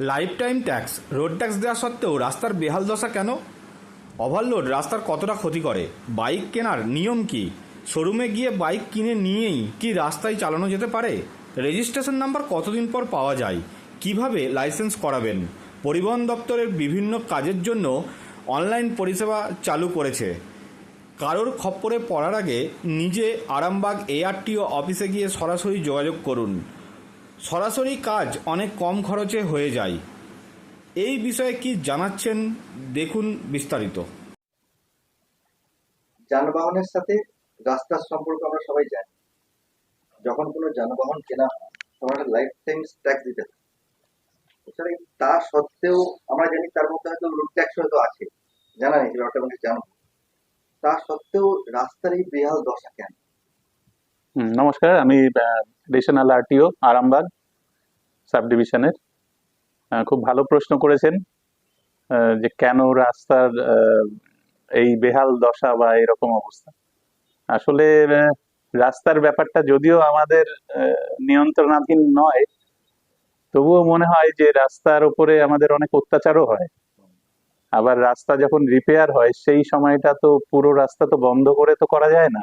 Life time tax road tax দেওয়া সত্ত্বেও রাস্তার বেহাল দশা কেন? ওভারলোড রাস্তার কতটা ক্ষতি করে? বাইক কেনার নিয়ম কি? শোরুমে গিয়ে বাইক কিনে নিয়েই কি রাস্তায় চালানো যেতে পারে? রেজিস্ট্রেশন নাম্বার কতদিন পর পাওয়া যায়? কীভাবে লাইসেন্স করাবেন? পরিবহন দপ্তরের বিভিন্ন কাজের জন্য অনলাইন পরিষেবা চালু করেছে। কারোর খপ্পরে পড়ার আগে নিজে আরামবাগ এআরটিও অফিসে গিয়ে সরাসরি যোগাযোগ করুন। সরাসরি কাজ অনেক কম খরচে হয়ে যায়। এই বিষয়ে কি জানাচ্ছেন দেখুন বিস্তারিত। যানবাহনের সাথে রাস্তার সম্পর্ক আমরা সবাই জানি। যখন কোনো যানবাহন কেনা হয় তখন একটা লাইফ টাইম ট্যাক্স দিতে হয়। তা সত্ত্বেও আমরা জানি তার মধ্যে হয়তো রোড ট্যাক্স হয়তো আছে জানা নেই ব্যাপারটা আমাকে জানো তা সত্ত্বেও রাস্তার এই বেহাল দশা কেন? হুম, নমস্কার আমি রেশনাল আরটিও আরামবাগ। সাব ডিভিশনের খুব ভালো প্রশ্ন করেছেন যে কেন রাস্তার এই বেহাল দশা বা এরকম অবস্থা। আসলে রাস্তার ব্যাপারটা যদিও আমাদের নিয়ন্ত্রণাধীন নয়, তবুও মনে হয় যে রাস্তার উপরে আমাদের অনেক অত্যাচারও হয়। আবার রাস্তা যখন রিপেয়ার হয়, সেই সময়টা তো পুরো রাস্তা তো বন্ধ করে তো করা যায় না।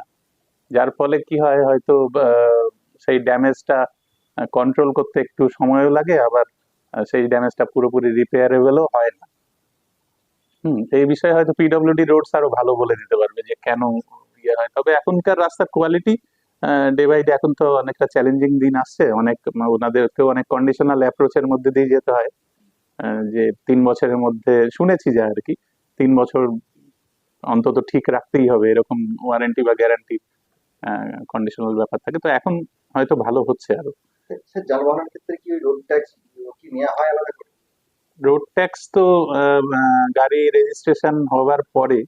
যার ফলে কি হয় হয়তো সেই ড্যামেজটা কন্ট্রোল করতে একটু সময়ও লাগে, আবার সেই ড্যামেজটা পুরোপুরি রিপেয়ারেবলও হয় না। হুম, এই বিষয়ে হয়তো পিডব্লিউডি রোডস আরও ভালো বলে দিতে পারবে যে কেন ইয়ে হয়। তবে এখনকার রাস্তার কোয়ালিটি ডে বাই ডে এখন তো অনেকটা চ্যালেঞ্জিং দিন আসছে। অনেক ওনাদেরকেও অনেক কন্ডিশনাল অ্যাপ্রোচের মধ্যে দিয়ে যেতে হয়। যে তিন বছরের মধ্যে, শুনেছি যা আর কি তিন বছর অন্তত ঠিক রাখতেই হবে, এরকম ওয়ারেন্টি বা গ্যারান্টি কন্ডিশনাল ব্যাপার থাকে। তো এখন হয়তো ভালো হচ্ছে আরও। যানবাহনের ক্ষেত্রে কি রোড ট্যাক্স কি নেওয়া হয় আলাদা করে? রোড ট্যাক্স তো গাড়ি রেজিস্ট্রেশন হওয়ার পরে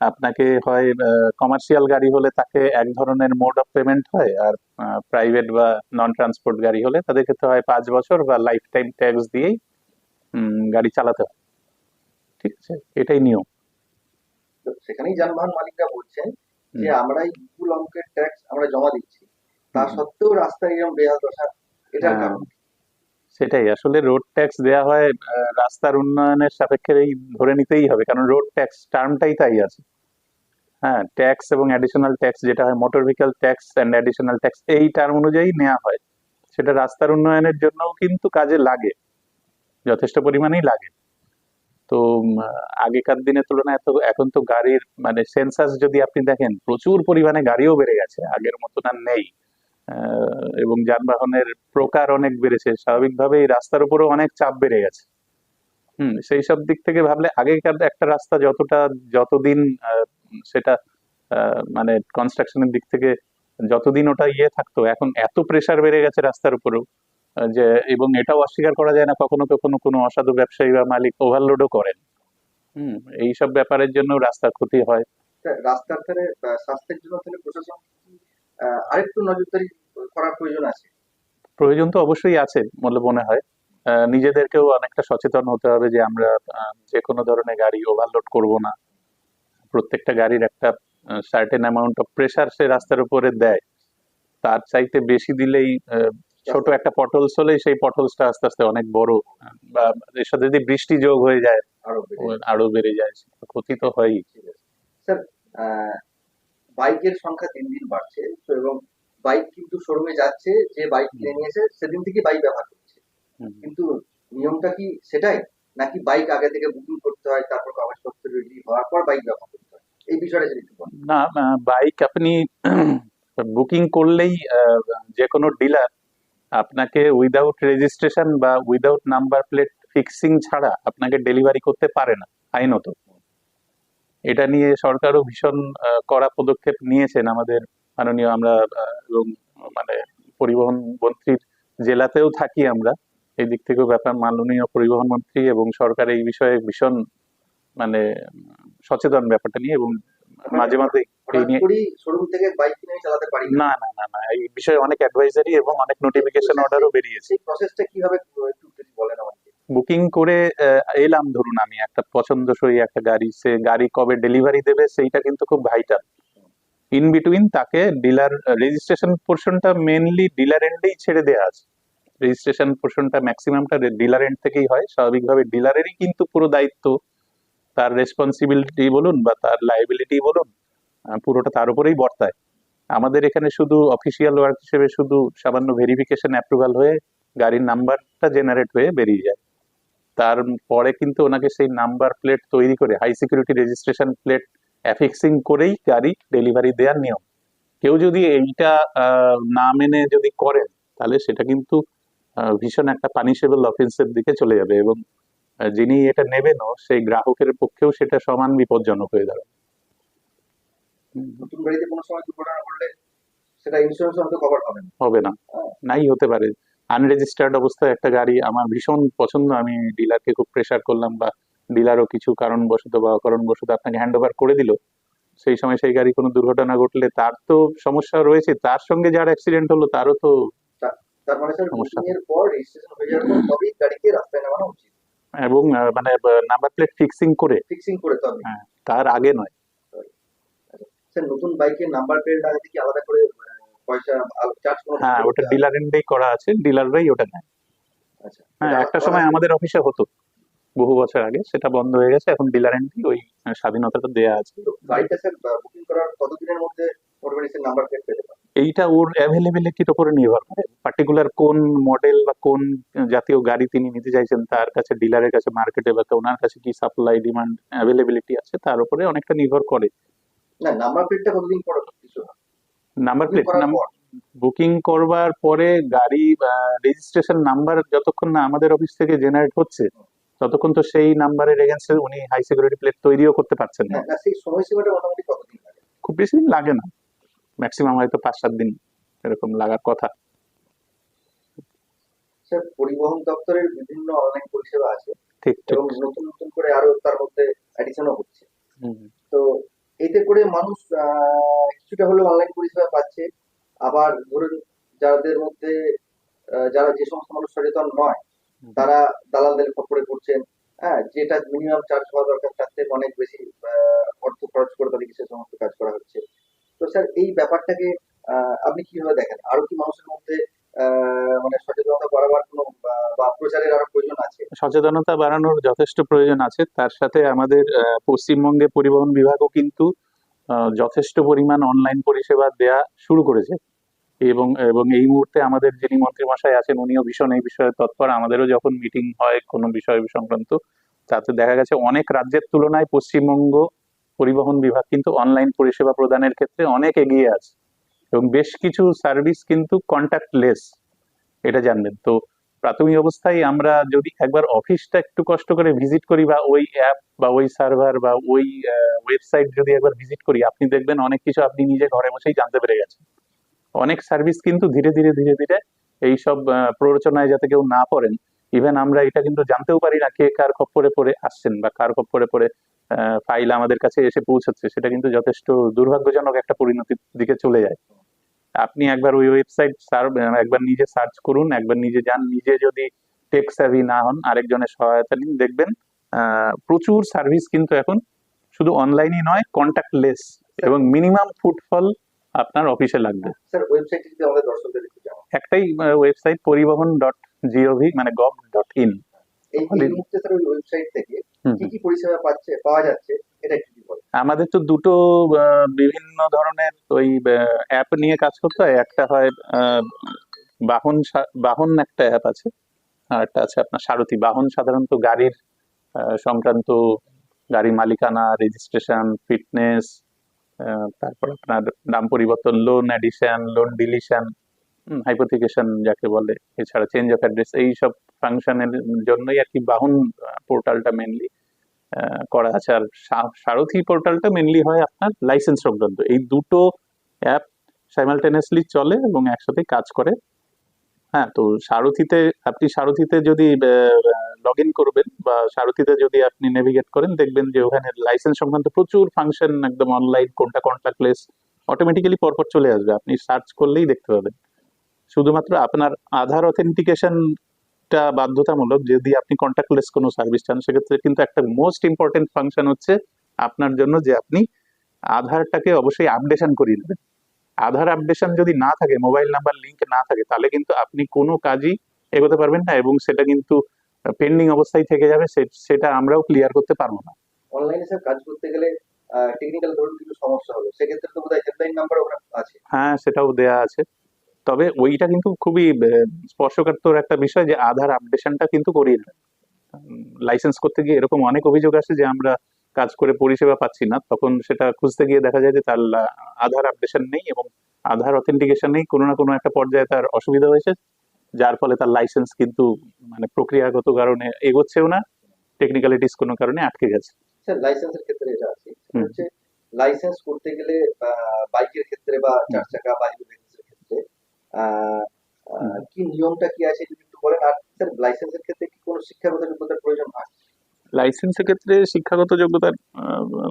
আপনাকে হয় কমার্শিয়াল গাড়ি হলে তাকে এক ধরনের মোড অফ পেমেন্ট হয় আর প্রাইভেট বা নন ট্রান্সপোর্ট গাড়ি হলে তাদের ক্ষেত্রে হয় পাঁচ বছর বা লাইফ টাইম ট্যাক্স দিয়েই গাড়ি চালাতে হয়। ঠিক আছে? এটাই নিয়ম। সেখানেই যানবাহন মালিকরা বলছেন যে। আমরা এই বিপুল অঙ্কের ট্যাক্স আমরা জমা দিচ্ছি। তা সত্ত্বেও রাস্তায় এরকম বেহাল দশা এটার হ্যাঁ। কারণ সেটাই আসলে রোড ট্যাক্স দেওয়া হয় রাস্তার উন্নয়নের সাপেক্ষেই ধরে নিতেই হবে কারণ রোড ট্যাক্স টার্মটাই তাই আছে। হ্যাঁ ট্যাক্স এবং অ্যাডিশনাল ট্যাক্স যেটা হয় motor vehicle tax and additional tax এই টার্ম অনুযায়ী নেওয়া হয়। সেটা রাস্তার উন্নয়নের জন্যও কিন্তু কাজে লাগে যথেষ্ট পরিমাণেই লাগে। তো আগেকার দিনের তুলনায় এত এখন তো গাড়ির মানে সেন্সাস যদি আপনি দেখেন প্রচুর পরিমাণে গাড়িও বেড়ে গেছে আগের মতন আর নেই। এবং যানবাহনের প্রকার অনেক বেড়েছে। স্বাভাবিকভাবেই রাস্তার উপরেও অনেক চাপ বেড়ে গেছে। হুম, সেই সব দিক থেকে ভাবলে আগেকার একটা রাস্তা যতটা, যতদিন সেটা মানে কনস্ট্রাকশনের দিক থেকে যতদিন ওটা ইয়ে থাকতো, এখন এত প্রেসার বেড়ে গেছে রাস্তার উপরেও যে, এবং এটাও অস্বীকার করা যায় না কখনো কখনো কোনো অসাধু ব্যবসায়ী বা মালিক ওভারলোডও করেন। হুম, এইসব ব্যাপারের জন্য রাস্তার ক্ষতি হয়। রাস্তার ধারে স্বাস্থ্যের জন্য প্রশাসন আরেকটু নজরদারি করার প্রয়োজন আছে। প্রয়োজন তো অবশ্যই আছে বলে মনে হয়। নিজেদেরকেও অনেকটা সচেতন হতে হবে যে আমরা যে কোনো ধরনের গাড়ি ওভারলোড করব না। প্রত্যেকটা গাড়ির একটা সার্টেন অ্যামাউন্ট অফ প্রেসার সে রাস্তার উপরে দেয়। তার চাইতে বেশি দিলেই ছোট একটা পটলস হলেই সেই পটলসটা আস্তে আস্তে অনেক বড় বা এর সাথে যদি বৃষ্টি যোগ হয়ে যায় আরও বেড়ে যায়। ক্ষতি তো হয়ই। স্যার বাইকের সংখ্যা দিন দিন বাড়ছে। তো এবং বাইক কিন্তু শোরুমে যাচ্ছে যে বাইক কিনে নিয়েছে সেদিন থেকে বাইক ব্যবহার করছে। কিন্তু নিয়মটা কি সেটাই? নাকি বাইক আগে থেকে বুকিং করতে হয় তারপর কাগজপত্র রেডি হওয়ার পর বাইক ব্যবহার করতে হয়? এই বিষয়টা যদি একটু বলেন। না বাইক আপনি বুকিং করলেই যে কোনো ডিলার আপনাকে উইদাউট রেজিস্ট্রেশন বা উইদাউট নাম্বার প্লেট ফিক্সিং ছাড়া আপনাকে ডেলিভারি করতে পারে না আইনত। এটা নিয়ে সরকারও ভীষণ কড়া পদক্ষেপ নিয়েছেন আমাদের মাননীয় আমরা এবং মানে পরিবহন মন্ত্রীর জেলাতেও থাকি আমরা। এই দিক থেকেও ব্যাপার মাননীয় পরিবহন মন্ত্রী এবং সরকার এই বিষয়ে ভীষণ মানে সচেতন ব্যাপারটা নিয়ে এবং মাঝে মাঝে এই হঠাৎ নিয়ে করেই শোরুম থেকে বাইক চালাতে পারি না। না না না না এই বিষয়ে অনেক অ্যাডভাইজারি এবং অনেক নোটিফিকেশন অর্ডারও বেরিয়েছে। প্রসেসটা কীভাবে একটু বলেন আমাকে। বুকিং করে এলাম। ধরুন আমি একটা পছন্দসই একটা গাড়ি, সে গাড়ি কবে ডেলিভারি দেবে, সেইটা কিন্তু খুব ভাইটাল ইন বিটুইন তাকে ডিলার রেজিস্ট্রেশন পোর্শনটা মেনলি ডিলার এন্ডেই ছেড়ে দেওয়া আছে। রেজিস্ট্রেশন পোর্শনটা ম্যাক্সিমামটা ডিলার এন্ড থেকেই হয়। স্বাভাবিকভাবে ডিলারেরই কিন্তু পুরো দায়িত্ব। তার রেসপন্সিবিলিটি বলুন বা তার লাইবিলিটি বলুন পুরোটা তার উপরেই বর্তায়। আমাদের এখানে শুধু অফিসিয়াল ওয়ার্ক হিসেবে শুধু সামান্য ভেরিফিকেশন অ্যাপ্রুভাল হয়ে গাড়ির নাম্বারটা জেনারেট হয়ে বেরিয়ে যায়। তারপরে কিন্তু ওনাকে সেই নাম্বার প্লেট তৈরি করে high security registration plate affixing করেই গাড়ি ডেলিভারি দেওয়ার নিয়ম। কেউ যদি এইটা না মেনে যদি করেন তাহলে সেটা কিন্তু ভীষণ একটা পানিশেবল অফেন্সের দিকে চলে যাবে এবং যিনি এটা নেবেনও সেই গ্রাহকের পক্ষেও সেটা সমান বিপজ্জনক হয়ে দাঁড়াবে। নতুন গাড়িতে কোনো সময় দুর্ঘটনা ঘটলে সেটা ইন্স্যুরেন্স হয়তো কভার হবে না। হবে না। হ্যাঁ। নাই হতে পারে। আনরেজিস্টার্ড অবস্থায় একটা গাড়ি আমার ভীষণ পছন্দ। আমি ডিলারকে খুব প্রেশার করলাম বা ডিলারও কিছু কারণবশত বা অকারণবশত আপনাকে হ্যান্ড ওভার করে দিল। সেই সময় সেই গাড়ি কোনো দুর্ঘটনা ঘটলে তার তো সমস্যা রয়েছে। তার সঙ্গে যার অ্যাক্সিডেন্ট হলো তারও তো মানে এবং মানে নাম্বার প্লেট ফিক্সিং করে। ফিক্সিং করে তবে হ্যাঁ, তার আগে নয়। স্যার নতুন বাইকের নাম্বার প্লেট লাগাতে কি আলাদা করে পয়সা চার্জ হ্যাঁ ওটা ডিলার এন্ডেই করা আছে ডিলাররাই ওটা নেয়। আচ্ছা। হ্যাঁ একটা সময় আমাদের অফিসে হতো বহু বছর আগে সেটা বন্ধ হয়ে গেছে এখন ডিলার এন্ডেই ওই স্বাধীনতাটা দেয়া আছে। গাড়িটা স্যার বুকিং করার কতদিনের মধ্যে নাম্বার পেতে এইটা ওর অ্যাভেলেবিলিটির উপরে নির্ভর করে। পার্টিকুলার কোন মডেল বা কোন জাতীয় গাড়ি তিনি নিতে চাইছেন তার কাছে ডিলারের কাছে মার্কেটে বা ওনার কাছে কি সাপ্লাই ডিমান্ড অ্যাভেলেবিলিটি আছে তার উপরে অনেকটা নির্ভর করে। না নাম্বার প্লেটটা কতদিন পর কিছু হয় নাম্বার প্লেট বুকিং করবার পরে গাড়ি রেজিস্ট্রেশন নাম্বার যতক্ষণ না আমাদের অফিস থেকে জেনারেট হচ্ছে ততক্ষণ তো সেই নাম্বারের এগেনস্টে উনি হাই সিকিউরিটি প্লেট তৈরিও করতে পারছেন না। হ্যাঁ খুব বেশি দিন লাগে না। ম্যাক্সিমাম হয়তো পাঁচ সাত দিন এরকম লাগার কথা। স্যার পরিবহন দপ্তরের বিভিন্ন অনলাইন পরিষেবা আছে ঠিক এবং নতুন নতুন করে আরও তার মধ্যে অ্যাডিশনও হচ্ছে। হুম। তো এতে করে মানুষ কিছুটা হলেও অনলাইন পরিষেবা পাচ্ছে। আবার ধরুন যাদের মধ্যে যারা যে সমস্ত মানুষ সচেতন নয় তারা দালালদের খপ্পরে পড়ছেন। হ্যাঁ যেটা মিনিমাম চার্জ হওয়া দরকার তার থেকে অনেক বেশি অর্থ খরচ করে তাদেরকে সে সমস্ত কাজ করা হচ্ছে। তো স্যার এই ব্যাপারটাকে আপনি কীভাবে দেখেন? আরও কি মানুষের মধ্যে মানে সচেতনতা বাড়াবার কোনো বা- প্রচারের আরও প্রয়োজন আছে? সচেতনতা বাড়ানোর যথেষ্ট প্রয়োজন আছে। তার সাথে আমাদের পশ্চিমবঙ্গে পরিবহন বিভাগও কিন্তু যথেষ্ট পরিমাণ অনলাইন পরিষেবা দেয়া শুরু করেছে। এবং এবং এই মুহূর্তে আমাদের যিনি মন্ত্রী মশাই আছেন, উনিও ভীষণ এই বিষয়ে তৎপর। আমাদেরও যখন মিটিং হয় কোনো বিষয় সংক্রান্ত, তাতে দেখা গেছে অনেক রাজ্যের তুলনায় পশ্চিমবঙ্গ পরিবহন বিভাগ কিন্তু অনলাইন পরিষেবা প্রদানের ক্ষেত্রে অনেক এগিয়ে আছে। এবং বেশ কিছু সার্ভিস কিন্তু কন্ট্যাক্টলেস এটা জানবেন। তো প্রাথমিক অবস্থায় আমরা যদি একবার অফিসটা একটু কষ্ট করে ভিজিট করি বা ওই অ্যাপ বা ওই সার্ভার বা ওই ওয়েবসাইট যদি একবার ভিজিট করি, আপনি দেখবেন অনেক কিছু আপনি নিজে ঘরে বসেই জানতে পেরে গেছেন। অনেক সার্ভিস কিন্তু ধীরে ধীরে ধীরে ধীরে এই সব প্ররোচনায় যাতে কেউ না পড়েন ইভেন আমরা এটা কিন্তু জানতেও পারি না কে কার খপ্পরে পড়ে আসছেন বা কার খপ্পরে পড়ে ফাইল আমাদের কাছে এসে পৌঁছাচ্ছে, সেটা কিন্তু যথেষ্ট দুর্ভাগ্যজনক একটা পরিণতির দিকে চলে যায়। আপনি একবার ওই ওয়েবসাইট একবার নিজে সার্চ করুন একবার নিজে যান। নিজে যদি টেক স্যাভি না হন আরেকজনের সহায়তা নিন। দেখবেন প্রচুর সার্ভিস কিন্তু এখন শুধু অনলাইনই নয় কন্ট্যাক্টলেস এবং মিনিমাম ফুটফল আপনার অফিসে লাগবে। একটাই ওয়েবসাইট পরিবহন ডট জিওভি মানে গভ ডট ইন এই মুহূর্তে স্যার ওই ওয়েবসাইট থেকে কি কি পরিষেবা পাচ্ছে পাওয়া যাচ্ছে? আমাদের তো দুটো বিভিন্ন ধরনের ওই অ্যাপ নিয়ে কাজ করতে হয়। একটা হয় বাহন বাহন একটা অ্যাপ আছে। আর একটা আছে আপনার সারথি। বাহন সাধারণত গাড়ির সংক্রান্ত গাড়ি মালিকানা রেজিস্ট্রেশন ফিটনেস তারপর আপনার নাম পরিবর্তন loan addition loan deletion hypothecation যাকে বলে। এছাড়া চেঞ্জ অফ অ্যাড্রেস এই সব ফাংশনের জন্যই আর কি বাহন পোর্টালটা মেনলি করা আছে। আর সারথি পোর্টালটা মেনলি হয় আপনার লাইসেন্স সংক্রান্ত। এই দুটো অ্যাপ সাইমালটেনিয়াসলি চলে এবং একসাথে কাজ করে। হ্যাঁ তো সারথিতে, আপনি সারথিতে যদি লগ ইন করবেন বা সারথিতে যদি আপনি নেভিগেট করেন, দেখবেন যে ওখানে লাইসেন্স সংক্রান্ত প্রচুর ফাংশন একদম অনলাইন কোনটা কোনটা কন্ট্যাক্টলেস অটোমেটিক্যালি পরপর চলে আসবে। আপনি সার্চ করলেই দেখতে পাবেন। শুধুমাত্র আপনার আধার অথেন্টিকেশনটা বাধ্যতামূলক যদি আপনি কন্ট্যাক্টলেস কোনো সার্ভিস চান সেক্ষেত্রে কিন্তু একটা মোস্ট ইম্পর্টেন্ট ফাংশন হচ্ছে আপনার জন্য যে আপনি আধারটাকে অবশ্যই আপডেশন করিয়ে নেবেন। আধার আপডেশন যদি না থাকে মোবাইল নাম্বার লিঙ্ক না থাকে তাহলে কিন্তু আপনি কোনো কাজই এগোতে পারবেন না এবং সেটা কিন্তু পেন্ডিং অবস্থায় থেকে যাবে সেটা আমরাও ক্লিয়ার করতে পারব না। অনলাইনে স্যার কাজ করতে গেলে টেকনিক্যাল ধরুন কিছু সমস্যা হলো সেক্ষেত্রে তো বোধহয় হেল্পলাইন নাম্বার ওখানে আছে। হ্যাঁ সেটাও দেয়া আছে। তবে ওইটা কিন্তু খুবই স্পর্শকাতর একটা বিষয় যে আধার আপডেশনটা কিন্তু করিয়ে নেবেন লাইসেন্স করতে গিয়ে এরকম অনেক অভিযোগ আসে যে আমরা কাজ করে পরিষেবা পাচ্ছি না। তখন সেটা খুঁজতে গিয়ে দেখা যায় যে তার আধার আপডেশন নেই এবং আধার অথেন্টিকেশন নেই। কোনো না কোনো একটা পর্যায়ে তার অসুবিধা হয়েছে যার ফলে তার লাইসেন্স কিন্তু মানে প্রক্রিয়াগত কারণে এগোচ্ছেও না। টেকনিক্যালিটিস কোনো কারণে আটকে গেছে। স্যার লাইসেন্সের ক্ষেত্রে এটা আছে। লাইসেন্স করতে গেলে বাইকের ক্ষেত্রে বা চার চাকা বা কি নিয়মটা কি আছে যদি একটু বলেন? আর স্যার লাইসেন্সের ক্ষেত্রে কি কোনো শিক্ষাগত যোগ্যতার প্রয়োজন হয়? লাইসেন্সের ক্ষেত্রে শিক্ষাগত যোগ্যতার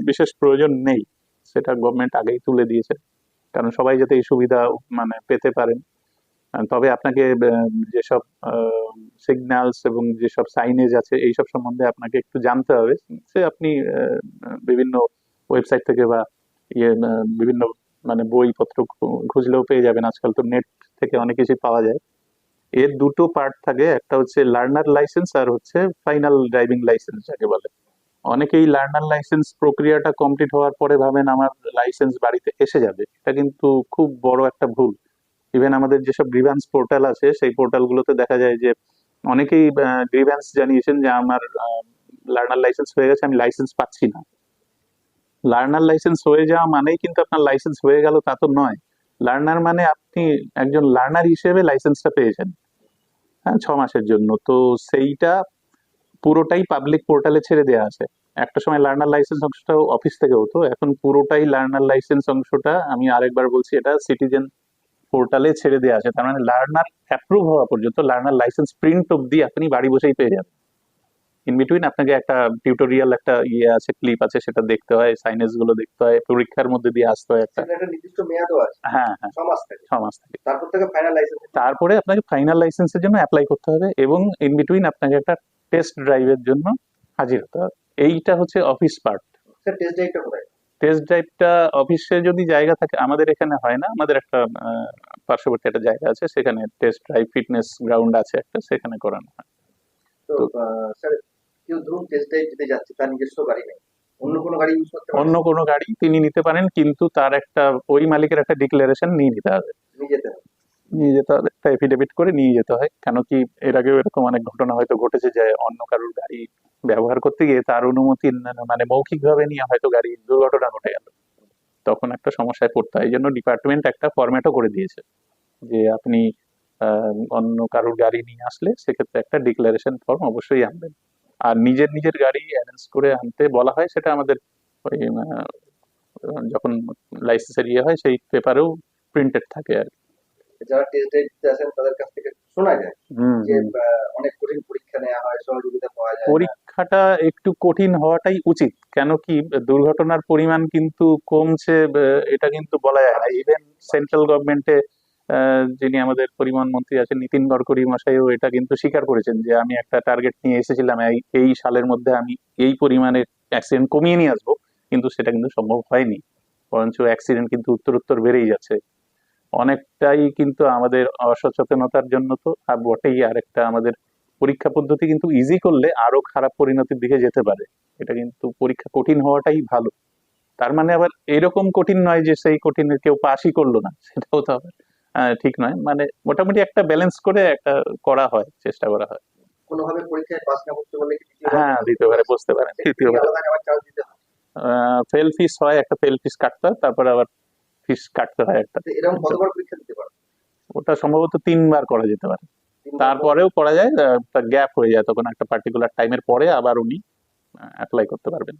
বিশেষ প্রয়োজন নেই। সেটা গভর্নমেন্ট আগেই তুলে দিয়েছে। কারণ সবাই যাতে এই সুবিধা মানে পেতে পারেন। তবে আপনাকে যেসব সিগন্যালস এবং যেসব সাইনেজ আছে এইসব সম্বন্ধে আপনাকে একটু জানতে হবে। সে আপনি বিভিন্ন ওয়েবসাইট থেকে বা ইয়ে বিভিন্ন মানে বইপত্র খুঁজলেও পেয়ে যাবেন। আজকাল তো নেট থেকে অনেক কিছুই পাওয়া যায়। এর দুটো পার্ট থাকে। একটা হচ্ছে লার্নার লাইসেন্স আর হচ্ছে ফাইনাল ড্রাইভিং লাইসেন্স যাকে বলে। অনেকেই লার্নার লাইসেন্স প্রক্রিয়াটা কমপ্লিট হওয়ার পরে ভাবেন আমার লাইসেন্স বাড়িতে এসে যাবে। এটা কিন্তু খুব বড় একটা ভুল। ইভেন আমাদের যেসব গ্রিভ্যান্স পোর্টাল আছে, সেই পোর্টালগুলোতে দেখা যায় যে অনেকেই গ্রিভ্যান্স জানিয়েছেন যে আমার লার্নার লাইসেন্স হয়ে গেছে, আমি লাইসেন্স পাচ্ছি না। লার্নার লাইসেন্স হয়ে যাওয়া মানেই কিন্তু আপনার লাইসেন্স হয়ে গেল, তা তো নয়। লার্নার মানে আপনি একজন লার্নার হিসেবে লাইসেন্সটা পেয়েছেন হ্যাঁ ছ মাসের জন্য। তো সেইটা পুরোটাই পাবলিক পোর্টালে ছেড়ে দেওয়া আছে। একটা সময় লার্নার লাইসেন্স অংশটা অফিস থেকে হতো, এখন পুরোটাই লার্নার লাইসেন্স অংশটা, আমি আরেকবার বলছি, এটা সিটিজেন পোর্টালে ছেড়ে দেওয়া আছে। তার মানে লার্নার অ্যাপ্রুভ হওয়া পর্যন্ত লার্নার লাইসেন্স প্রিন্ট অব্দি আপনি বাড়ি বসেই পেয়ে যাবেন। ইন বিটুইন আপনাকে একটা টিউটোরিয়াল একটা ইয়ে আছে ক্লিপ আছে সেটা দেখতে হয় সাইনেজগুলো দেখতে হয় পরীক্ষার মধ্যে দিয়ে আসতে হয় একটা। একটা নির্দিষ্ট মেয়াদও আছে। হ্যাঁ হ্যাঁ। ছ মাস থাকে। ছ মাস থেকে। তারপর থেকে ফাইনাল লাইসেন্স তারপরে আপনাকে ফাইনাল লাইসেন্সের জন্য অ্যাপ্লাই করতে হবে এবং ইন বিটুইন আপনাকে একটা টেস্ট ড্রাইভের জন্য হাজির হতে হবে। এইটা হচ্ছে অফিস পার্ট স্যার টেস্ট ড্রাইভটা কোথায়? টেস্ট ড্রাইভটা অফিসে যদি জায়গা থাকে আমাদের এখানে হয় না আমাদের একটা পার্শ্ববর্তী একটা জায়গা আছে সেখানে টেস্ট ড্রাইভ ফিটনেস গ্রাউন্ড আছে একটা সেখানে করানো হয়। তো স্যার কেউ ধরুন টেস্ট ড্রাইভ দিতে যাচ্ছে তার নিজস্ব গাড়ি নেই। অন্য কোনো গাড়ি ইউজ করতে অন্য কোনো গাড়ি তিনি নিতে পারেন কিন্তু তার একটা ওই মালিকের একটা ডিক্লারেশন নিয়ে নিতে হবে। নিয়ে যেতে হবে। নিয়ে যেতে হবে একটা এফিডেভিট করে নিয়ে যেতে হয়। কেন কি এর আগেও এরকম অনেক ঘটনা হয়তো ঘটেছে যে অন্য কারোর গাড়ি ব্যবহার করতে গিয়ে তার অনুমতি মানে মৌখিকভাবে নিয়ে হয়তো গাড়ি দুর্ঘটনা ঘটে গেল। তখন একটা সমস্যায় পড়তে হয়। এই জন্য ডিপার্টমেন্ট একটা ফরম্যাটও করে দিয়েছে যে আপনি আহ, অন্য কারোর গাড়ি নিয়ে আসলে সেক্ষেত্রে একটা ডিক্লারেশন ফর্ম অবশ্যই আনবেন। আর নিজের নিজের গাড়ি অ্যারেঞ্জ করে আনতে বলা হয় সেটা আমাদের ওই যখন লাইসেন্সের ইয়ে হয় সেই পেপারেও প্রিন্টেড থাকে আর। যারা টেস্ট দিতে আসেন তাদের কাছ থেকে শোনা যায় যে অনেক কঠিন পরীক্ষা নেওয়া হয় সহযোগিতা পাওয়া যায় পরীক্ষাটা একটু কঠিন হওয়াটাই উচিত কেন কি দুর্ঘটনার পরিমাণ কিন্তু কমছে এটা কিন্তু বলা যায় না। ইভেন সেন্ট্রাল গভর্নমেন্টে যিনি আমাদের পরিবহন মন্ত্রী আছেন নীতিন গডকরি মশাইও এটা কিন্তু স্বীকার করেছেন যে আমি একটা টার্গেট নিয়ে এসেছিলাম, এই সালের মধ্যে আমি এই পরিমাণে অ্যাক্সিডেন্ট কমিয়ে নিয়ে আসব, কিন্তু সেটা কিন্তু সম্ভব হয়নি। বরঞ্চ অ্যাক্সিডেন্ট কিন্তু উত্তর উত্তর বেড়েই যাচ্ছে। অনেকটাই কিন্তু আমাদের অসচেতনতার জন্য তো, আর বটেই আরেকটা আমাদের পরীক্ষা পদ্ধতি কিন্তু ইজি করলে আরও খারাপ পরিণতির দিকে যেতে পারে। এটা কিন্তু পরীক্ষা কঠিন হওয়াটাই ভালো। তার মানে আবার এরকম কঠিন নয় যে সেই কঠিনের কেউ পাসই করল না, সেটাও তো আবার ঠিক নয়। মানে মোটামুটি একটা ব্যালেন্স করে একটা করা হয় চেষ্টা করা হয়। কোনোভাবে পরীক্ষায় পাস না করতে পারলে হ্যাঁ দ্বিতীয়বারে বুঝতে পারেন তৃতীয়বার ফেল ফিস হয়? একটা ফেল ফিস কাটতে হয় তারপরে আবার ফিস কাটতে হয় একটা। এরকম কতবার পরীক্ষা দিতে পারো ওটা সম্ভবত তিনবার করা যেতে পারে। তারপরেও করা যায় গ্যাপ হয়ে যায় তখন একটা পার্টিকুলার টাইমের পরে আবার উনি অ্যাপ্লাই করতে পারবেন।